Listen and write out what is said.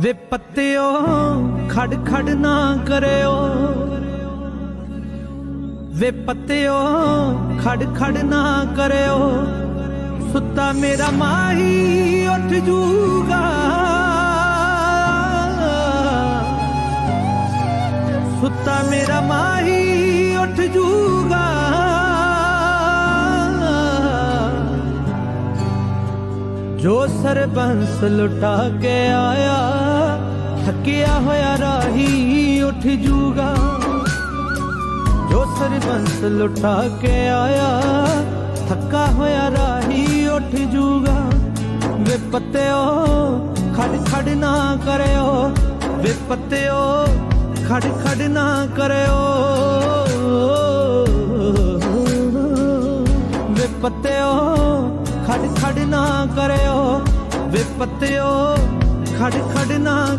ਵੇ ਪੱਤਿਓ, ਖੜ ਖੜ ਨਾ ਕਰਿਓ। ਵੇ ਪੱਤਿਓ, ਖੜ ਖੜ ਨਾ ਕਰਿਓ। ਸੁੱਤਾ ਮੇਰਾ ਮਾਹੀ ਉੱਠ ਜੂਗਾ। ਸੁੱਤਾ ਮੇਰਾ ਮਾਹੀ ਉੱਠ ਜੂ ਜੋ ਸਰਬੰਸ ਲੁਟਾ ਕੇ ਆਇਆ, ਥੱਕਿਆ ਹੋਇਆ ਰਾਹੀ ਉੱਠ ਜੂਗਾ। ਜੋ ਸਰਬੰਸ ਲੁਟਾ ਕੇ ਆਇਆ, ਥੱਕਾ ਹੋਇਆ ਰਾਹੀ ਉੱਠ ਜੂਗਾ। ਵੇ ਪੱਤਿਓ, ਖੜ ਖੜ ਨਾ ਕਰਿਓ, ਵੇ ਪੱਤਿਓ, ਖੜ ਖੜ ਨਾ ਕਰਿਓ। ਵੇ ਪੱਤਿਓ, ਖੜ ਖੜ ਨਾ ਕਰਿਓ। ਵੇ ਪੱਤਿਓ ਖੜ ਖੜ ਨਾ